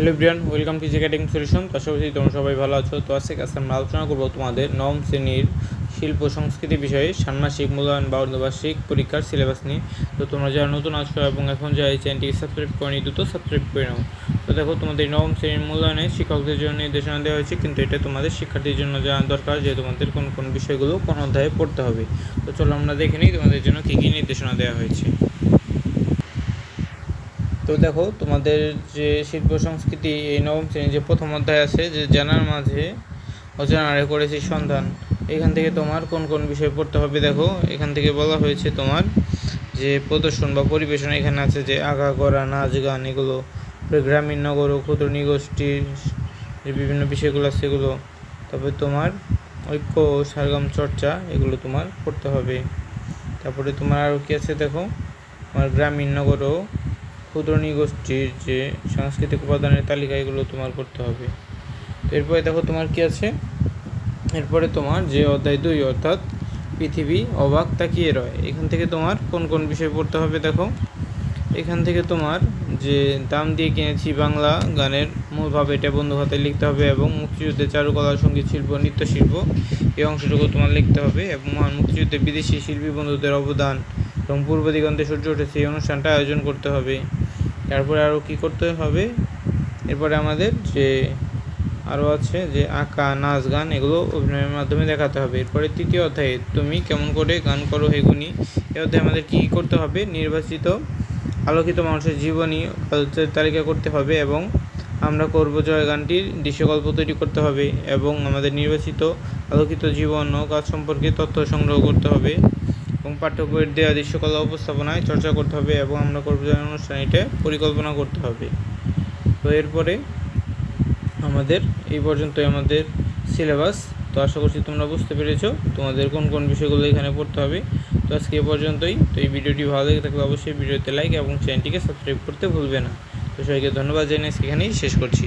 Hello Brian welcome to academic solution. তো তোমরা সবাই ভালো আছো। তো আজকে আজকে আমরা আলোচনা করব তোমাদের নবম শ্রেণির শিল্প সংস্কৃতি বিষয়ে ষান্মাসিক মূল্যায়ন বা অর্ধবার্ষিক পরীক্ষার সিলেবাস নিয়ে। তো তোমরা যারা নতুন আছো এবং এখন যারা এই চ্যানেলটিকে সাবস্ক্রাইব করেনি, দ্রুত সাবস্ক্রাইব করে নাও। তো দেখো, তোমাদের নবম শ্রেণির মূল্যায়নে শিক্ষকদের জন্য নির্দেশনা দেওয়া হয়েছে, কিন্তু এটা তোমাদের শিক্ষার্থীর জন্য জানা দরকার যে তোমাদের কোন কোন বিষয়গুলো কোন অধ্যায়ে পড়তে হবে। তো চলো আমরা দেখে নিই তোমাদের জন্য কী কী নির্দেশনা দেওয়া হয়েছে। তো দেখো, তোমাদের যে শিল্প সংস্কৃতি এই নবম শ্রেণির যে প্রথম অধ্যায় আছে, যে জানার মাঝে অজানারে করেছি সন্ধান। এখান থেকে তোমার কোন কোন বিষয় পড়তে হবে দেখো। এখান থেকে বলা হয়েছে তোমার যে প্রদর্শন বা পরিবেশন এখানে আছে, যে আঁকা করা নাচ, গান এগুলো গ্রামীণ নগর ও ক্ষুদ্র নিগোষ্ঠীর যে বিভিন্ন বিষয়গুলো আছে সেগুলো তারপরে তোমার ঐক্য ও সারগাম চর্চা এগুলো তোমার পড়তে হবে। তারপরে তোমার আরও কী আছে দেখো? তোমার গ্রামীণ নগর ও ক্ষুদ্র নিগোষ্ঠীর যে সাংস্কৃতিক উপাদানের তালিকা এগুলো তোমার করতে হবে। তো এরপরে দেখো তোমার কি আছে? এরপরে তোমার যে অধ্যায় দুই, অর্থাৎ পৃথিবী অবাক তাকিয়ে রয়? এখান থেকে তোমার কোন কোন বিষয় পড়তে হবে দেখো। এখান থেকে তোমার যে দাম দিয়ে কিনেছি বাংলা গানের মূলভাবে এটা বন্ধু খাতায় লিখতে হবে এবং মুক্তিযুদ্ধে চারুকলা, সংগীত শিল্প, নৃত্যশিল্প এই অংশটুকু তোমার লিখতে হবে এবং মহান মুক্তিযুদ্ধে বিদেশি শিল্পী বন্ধুদের অবদান এবং পূর্ব দিগন্তে সূর্য উঠেছে এই অনুষ্ঠানটা আয়োজন করতে হবে। তারপরে আরও কি করতে হবে? এরপরে আমাদের যে আরও আছে, যে আঁকা, নাচ, গান, এগুলো অভিনয়ের মাধ্যমে দেখাতে হবে। এরপরে তৃতীয় অধ্যায়ে, তুমি কেমন করে গান করো হেগুনি এ অধ্যায়ে আমাদের কী করতে হবে? নির্বাচিত, আলোকিত মানুষের জীবনী তালিকা করতে হবে এবং আমরা করব জয় গানটির দৃশ্যকল্প তৈরি করতে হবে এবং আমাদের নির্বাচিত, আলোকিত জীবন ও কাজ সম্পর্কে তথ্য সংগ্রহ করতে হবে। এবং পাঠ্য বইয়ের দেওয়া দৃশ্যকলা উপস্থাপনায় চর্চা করতে হবে এবং আমরা কর্মচারী অনুষ্ঠান এটা পরিকল্পনা করতে হবে। তো এরপরে আমাদের এই পর্যন্তই আমাদের সিলেবাস। তো আশা করছি তোমরা বুঝতে পেরেছ তোমাদের কোন কোন বিষয়গুলো এখানে পড়তে হবে। তো আজকে এ পর্যন্তই। তো এই ভিডিওটি ভালো লেগে থাকলে অবশ্যই ভিডিওতে লাইক এবং চ্যানেলটিকে সাবস্ক্রাইব করতে ভুলবে না। তো সবাইকে ধন্যবাদ জানিয়ে এখানেই শেষ করছি।